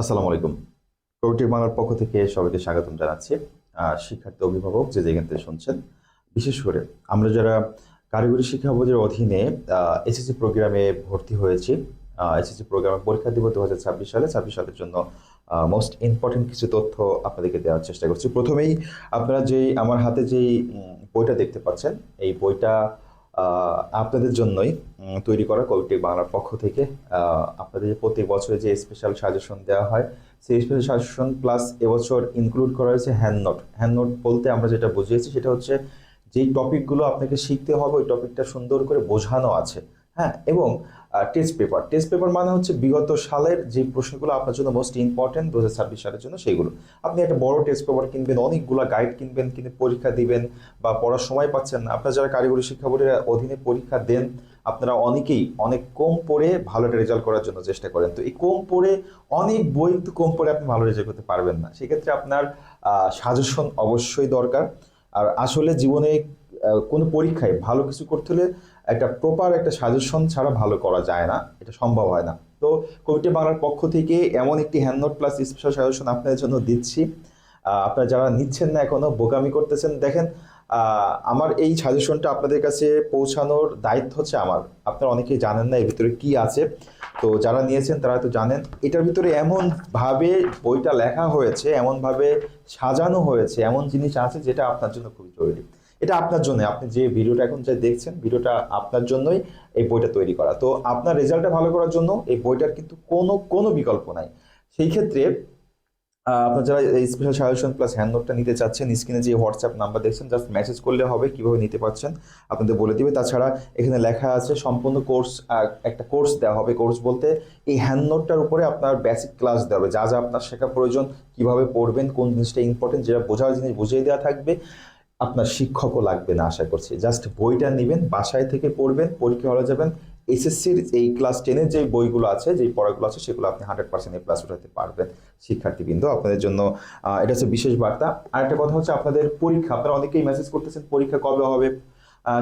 আসসালামু আলাইকুম। প্রোটিক বাংলার পক্ষ থেকে সবাইকে স্বাগতম জানাচ্ছি। শিক্ষার্থী অভিভাবক যে যেখান থেকে শুনছেন, বিশেষ করে আমরা যারা কারিগরি শিক্ষা বোর্ডের অধীনে এসএসসি প্রোগ্রামে ভর্তি হয়েছি এসএসসি প্রোগ্রামে পরীক্ষা দিব দু হাজার ছাব্বিশ সালে। ছাব্বিশ সালের জন্য মোস্ট ইম্পর্টেন্ট কিছু তথ্য আপনাদেরকে দেওয়ার চেষ্টা করছি। প্রথমেই আপনারা যেই, আমার হাতে যেই বইটা দেখতে পাচ্ছেন, এই বইটা আপনাদের জন্যই তৈরি করা কবিটি বাংলার পক্ষ থেকে আপনাদের প্রত্যেক বছরে যে স্পেশাল সাজেশন দেওয়া হয়, সেই স্পেশাল সাজেশন প্লাস এবছর ইনক্লুড করা হয়েছে হ্যান্ড নোট হ্যান্ড নোট বলতে আমরা যেটা বুঝিয়েছি সেটা হচ্ছে, যেই টপিকগুলো আপনাকে শিখতে হবে, ওই টপিকটা সুন্দর করে বোঝানো আছে। হ্যাঁ এবং টেস্ট পেপার টেস্ট পেপার মানে হচ্ছে বিগত সালের যে প্রশ্নগুলো আপনার জন্য মোস্ট ইম্পর্টেন্ট দু হাজার ছাব্বিশ সালের জন্য সেইগুলো। আপনি একটা বড় টেস্ট পেপার কিনবেন, অনেকগুলো গাইড কিনবেন, কিনে পরীক্ষা দিবেন বা পড়ার সময় পাচ্ছেন না। আপনারা যারা কারিগরি শিক্ষা বোর্ডের অধীনে পরীক্ষা দেন, আপনারা অনেকেই অনেক কম পড়ে ভালো একটা রেজাল্ট করার জন্য চেষ্টা করেন। তো এই কম পড়ে অনেক বই কিন্তু কম পড়ে আপনি ভালো রেজাল্ট করতে পারবেন না। সেক্ষেত্রে আপনার সাজেশন অবশ্যই দরকার। আর আসলে জীবনে কোনো পরীক্ষায় ভালো কিছু করতে হলে একটা প্রপার একটা সাজেশন ছাড়া ভালো করা যায় না, এটা সম্ভব হয় না। তো কবিটি বাংলার পক্ষ থেকে এমন একটি হ্যান্ডনোট প্লাস স্পেশাল সাজেশন আপনাদের জন্য দিচ্ছি। আপনারা যারা নিচ্ছেন না এখনও বোকামি করতেছেন, দেখেন আমার এই সাজেশনটা আপনাদের কাছে পৌঁছানোর দায়িত্ব হচ্ছে আমার। আপনারা অনেকেই জানেন না এর ভিতরে কি আছে। তো যারা নিয়েছেন তারা তো জানেন, এটার ভিতরে এমন ভাবে বইটা লেখা হয়েছে এমন ভাবে সাজানো হয়েছে, এমন জিনিস আছে যেটা আপনার জন্য খুবই জরুরি। এটা আপনার জন্য আপনি যে ভিডিওটা এখন যে দেখছেন, ভিডিওটা আপনার জন্যই এই বইটা তৈরি করা। তো আপনার রেজাল্টটা ভালো করার জন্য এই বইটার কিন্তু কোনো কোনো বিকল্প নাই। সেই ক্ষেত্রে আপনার যারা স্পেশাল সাজেশন প্লাস হ্যান্ড নোটটা নিতে চাচ্ছেন স্ক্রিনে যে হোয়াটসঅ্যাপ নাম্বার দেখছেন জাস্ট মেসেজ করলে হবে, কীভাবে নিতে পারছেন আপনাদের বলে দিবে। তাছাড়া এখানে লেখা আছে, সম্পূর্ণ কোর্স একটা কোর্স দেওয়া হবে। কোর্স বলতে এই হ্যান্ড নোটটার উপরে আপনার বেসিক ক্লাস দেওয়া হবে। যা যা আপনার শেখা প্রয়োজন, কীভাবে পড়বেন, কোন জিনিসটা ইম্পর্টেন্ট যেটা বোঝার জিনিস বুঝিয়ে দেওয়া থাকবে। আপনার শিক্ষকও লাগবে না, আশা করছি। জাস্ট বইটা নেবেন, বাসায় থেকে পড়বেন, পরীক্ষা হলে যাবেন। এসএসসির এই ক্লাস টেনের যে বইগুলো আছে, যে পড়াগুলো আছে, সেগুলো আপনি হান্ড্রেড পার্সেন্ট এ প্লাস উঠাতে পারবেন, শিক্ষার্থীবৃন্দ। আপনাদের জন্য এটা হচ্ছে বিশেষ বার্তা। আর একটা কথা হচ্ছে আপনাদের পরীক্ষা। আপনারা অনেকেই মেসেজ করতেছেন, পরীক্ষা কবে হবে?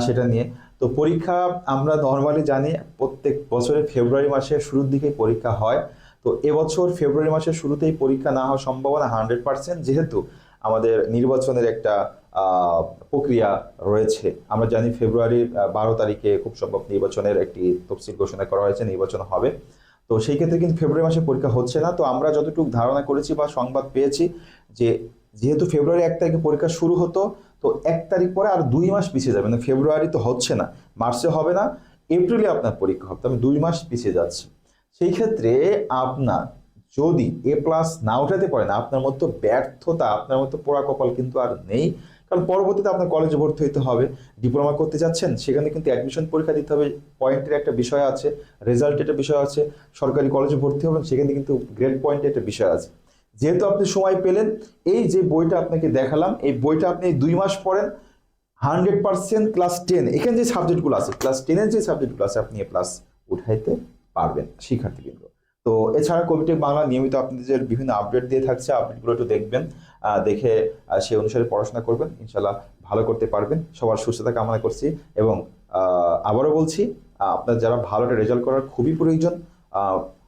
সেটা নিয়ে। তো পরীক্ষা আমরা নর্মালি জানি, প্রত্যেক বছরে ফেব্রুয়ারি মাসের শুরুর দিকেই পরীক্ষা হয়। তো এবছর ফেব্রুয়ারি মাসের শুরুতেই পরীক্ষা না হওয়ার সম্ভাবনা হান্ড্রেড পার্সেন্ট যেহেতু আমাদের নির্বাচনের একটা প্রক্রিয়া রয়েছে। আমরা জানি ফেব্রুয়ারির বারো তারিখে খুব সম্ভব নির্বাচনের একটি তফসিল ঘোষণা করা হয়েছে, নির্বাচন হবে। তো সেই ক্ষেত্রে কিন্তু ফেব্রুয়ারি মাসে পরীক্ষা হচ্ছে না। তো আমরা যতটুকু ধারণা করেছি বা সংবাদ পেয়েছি যে যেহেতু ফেব্রুয়ারি এক তারিখে পরীক্ষা শুরু হতো, তো এক তারিখ পরে আর দুই মাস পিছিয়ে যাবে। না ফেব্রুয়ারি তো হচ্ছে না, মার্চে হবে না, এপ্রিলে আপনার পরীক্ষা হবে। তবে দুই মাস পিছিয়ে যাচ্ছে। সেই ক্ষেত্রে আপনার যদি এ প্লাস না উঠাতে পারেন, আপনার মতো ব্যর্থতা, আপনার মতো পোড়া কপাল কিন্তু আর নেই। কারণ পরবর্তীতে আপনার কলেজে ভর্তি হতে হবে ডিপ্লোমা করতে যাচ্ছেন, সেখানে কিন্তু অ্যাডমিশন পরীক্ষা দিতে হবে পয়েন্টের একটা বিষয় আছে রেজাল্টের একটা বিষয় আছে, সরকারি কলেজে ভর্তি হবেন, সেখানে কিন্তু গ্রেড পয়েন্টের একটা বিষয় আছে। যেহেতু আপনি সময় পেলেন, এই যে বইটা আপনাকে দেখালাম, এই বইটা আপনি দুই মাস পড়েন হান্ড্রেড পার্সেন্ট ক্লাস টেন এখানে যে সাবজেক্টগুলো আছে ক্লাস টেনের যে সাবজেক্টগুলো আছে, আপনি প্লাস উঠাইতে পারবেন, শিক্ষার্থীবৃন্দ। তো এছাড়া কবিটেক বাংলা নিয়মিত আপনাদের বিভিন্ন আপডেট দিয়ে থাকছে, আপডেটগুলো একটু দেখবেন দেখে সে অনুসারে পড়াশোনা করবেন ইনশাল্লাহ ভালো করতে পারবেন। সবার সুস্থতা কামনা করছি এবং আবারও বলছি আপনার যারা ভালো রেজাল্ট করার খুবই প্রয়োজন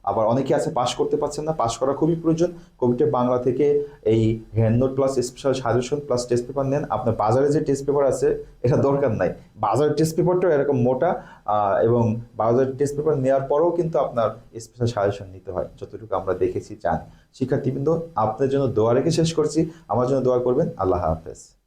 আবার অনেকে আছে, পাশ করতে পারছেন না, পাশ করা খুবই প্রয়োজন। কবিটেক বাংলা থেকে এই hand note plus special suggestion plus test paper নেন। আপনার বাজারে যে টেস্ট পেপার আছে, এটা দরকার নাই। বাজারের টেস্ট পেপারটাও এরকম মোটা এবং বাজারের টেস্ট পেপার নেওয়ার পরেও কিন্তু আপনার স্পেশাল সাজেশন নিতে হয়। যতটুকু আমরা দেখেছি, জানি। শিক্ষার্থীবৃন্দ আপনার জন্য দোয়া রেখে শেষ করছি। আমার জন্য দোয়া করবেন। আল্লাহ হাফেজ।